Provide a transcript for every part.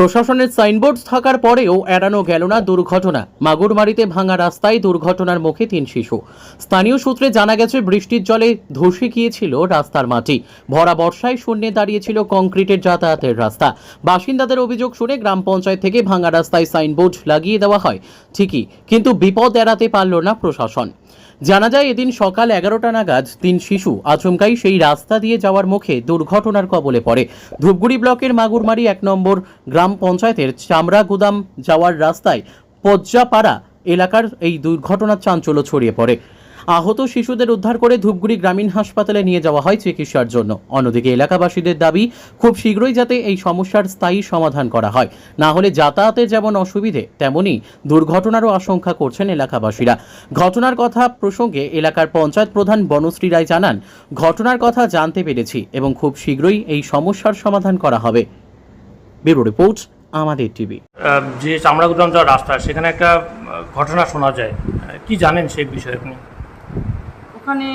প্রশাসনের সাইনবোর্ড থাকার পরেও এড়ানো গেল না দুর্ঘটনা। মাগুরমারিতে ভাঙা রাস্তায় দুর্ঘটনার মুখে তিন শিশু। স্থানীয় সূত্রে জানা গেছে, বৃষ্টির জলে ধসে গিয়েছিল রাস্তার মাটি। ভরা বর্ষায় শূন্যে দাঁড়িয়েছিল কংক্রিটের যাতায়াতের রাস্তা। বাসিন্দাদের অভিযোগ শুনে গ্রাম পঞ্চায়েত থেকে ভাঙা রাস্তায় সাইনবোর্ড লাগিয়ে দেওয়া হয়। ঠিকই, কিন্তু বিপদ এড়াতে পারল না প্রশাসন। জানা যায় এদিন সকাল এগারোটা নাগাদ তিন শিশু আচমকাই সেই রাস্তা দিয়ে যাওয়ার মুখে দুর্ঘটনার কবলে পড়ে। ধূপগুড়ি ব্লকের মাগুরমারি এক নম্বর গ্রাম পঞ্চায়েতের চামড়া গুদাম যাওয়ার রাস্তায় পজ্জাপাড়া এলাকার এই দুর্ঘটনার চাঞ্চল্য ছড়িয়ে পড়ে। আহত শিশুদের উদ্ধার করে ধূপগুড়ি গ্রামীণ হাসপাতালে নিয়ে যাওয়া হয় চিকিৎসার জন্য। অন্যদিকে এলাকাবাসীদের দাবি, খুব শীঘ্রই যাতে এই সমস্যার স্থায়ী সমাধান করা হয়। না হলে যাতায়াতের যেমন অসুবিধে, তেমনি দুর্ঘটনারও আশঙ্কা করছেন এলাকাবাসীরা। ঘটনার কথা প্রসঙ্গে এলাকার পঞ্চায়েত প্রধান বনশ্রী রায় জানান, ঘটনার কথা জানতে পেরেছি এবং খুব শীঘ্রই এই সমস্যার সমাধান করা হবে। ব্যুরো রিপোর্ট, আমাদের টিভি। যে চামড়াগুদাম যাওয়ার রাস্তা, সেখানে একটা ঘটনা শোনা যায়। কি জানেন সেই বিষয়ে আপনি? ওখানে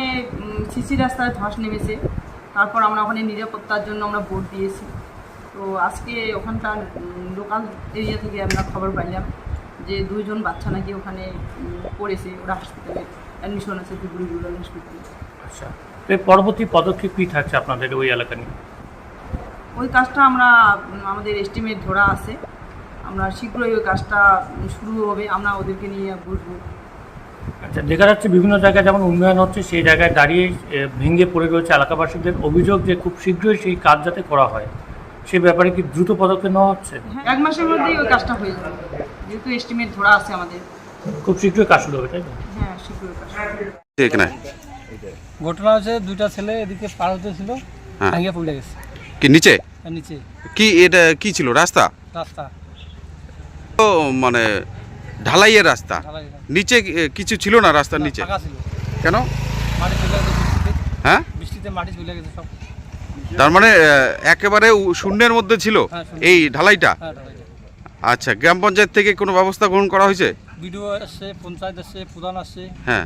সিসি রাস্তায় ধস নেমেছে। তারপর আমরা ওখানে নিরাপত্তার জন্য আমরা ভোট দিয়েছি। তো আজকে ওখানকার লোকাল এরিয়া থেকে আমরা খবর পাইলাম যে দুইজন বাচ্চা নাকি ওখানে পড়েছে। ওরা হসপিটালে অ্যাডমিশন আছে ধুবুরি রুরাল হসপিটালে আচ্ছা। তো পরবর্তী পদক্ষেপ কী থাকছে আপনাদের ওই এলাকা নিয়ে? ওই কাজটা আমরা আমাদের এস্টিমেট ধরা আছে। আমরা শীঘ্রই ওই কাজটা শুরু হবে। আমরা ওদেরকে নিয়ে বসবো। আচ্ছা দেখা যাচ্ছে বিভিন্ন জায়গায় যেমন উন্নয়ন হচ্ছে সেই জায়গায় দাঁড়িয়ে ভেঙে পড়ে রয়েছে এলাকাবাসীদের অভিযোগ যে খুব শীঘ্রই সেই কাজ যাতে করা হয়। সে ব্যাপারে কি দ্রুত পদক্ষেপ নেওয়া হচ্ছে? হ্যাঁ, এক মাসের মধ্যেই ওই কাজটা হয়ে যাবে। যেহেতু এস্টিমেট ধরা আছে আমাদের। খুব শীঘ্রই কাজ শুরু হবে তাই তো? হ্যাঁ শীঘ্রই কাজ এখানে? ঘটনা হচ্ছে দুইটা ছেলে এদিকে পার হতে ছিল হ্যাঁ। ভাঙিয়ে পড়ে গেছে। কি নিচে? নিচে। কি এটা কি ছিল রাস্তা? রাস্তা। ও মানে ঢালাইয়ের রাস্তা। নিচে কিছু ছিল না রাস্তার নিচে? কেন? হ্যাঁ? তার মানে একেবারে শূন্যের মধ্যে ছিল হ্যাঁ, এই ঢালাইটা? হ্যাঁ আচ্ছা গ্রাম পঞ্চায়েত থেকে কোনো ব্যবস্থা গ্রহণ করা হয়েছে? বিডিও আসছে পঞ্চায়েত আসছে প্রধান আসছে। হ্যাঁ।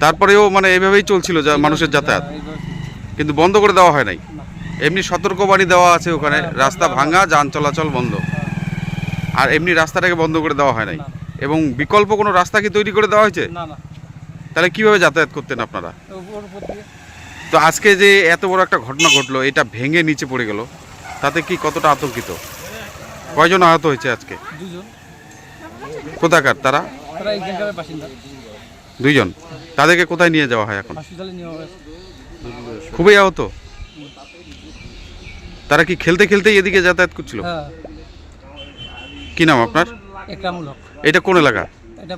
তারপরেও মানে এভাবেই চলছিল যা মানুষের যাতায়াত। হ্যাঁ, ছিল। কিন্তু বন্ধ করে দেওয়া হয় নাই? এমনি সতর্কবাণী দেওয়া আছে ওখানে রাস্তা ভাঙা। যান চলাচল বন্ধ। আর এমনি রাস্তাটাকে বন্ধ করে দেওয়া হয় নাই। এবং বিকল্প কোনো রাস্তা কি তৈরি করে দেওয়া হয়েছে? না না। তাহলে কীভাবে যাতায়াত করতেন আপনারা? তো আজকে যে এত বড় একটা ঘটনা ঘটলো এটা ভেঙে নিচে পড়ে গেল তাতে কি কতটা আতঙ্কিত? কয়জন আহত হয়েছে আজকে? কোথাকার তারা? দুইজন। তাদেরকে কোথায় নিয়ে যাওয়া হয় এখন? খুবই আহত? তারা কি খেলতে খেলতেই এদিকে যাতায়াত করছিল? হ্যাঁ। কি নাম আপনার? একরামুল হক। এটা কোন এলাকা? এটা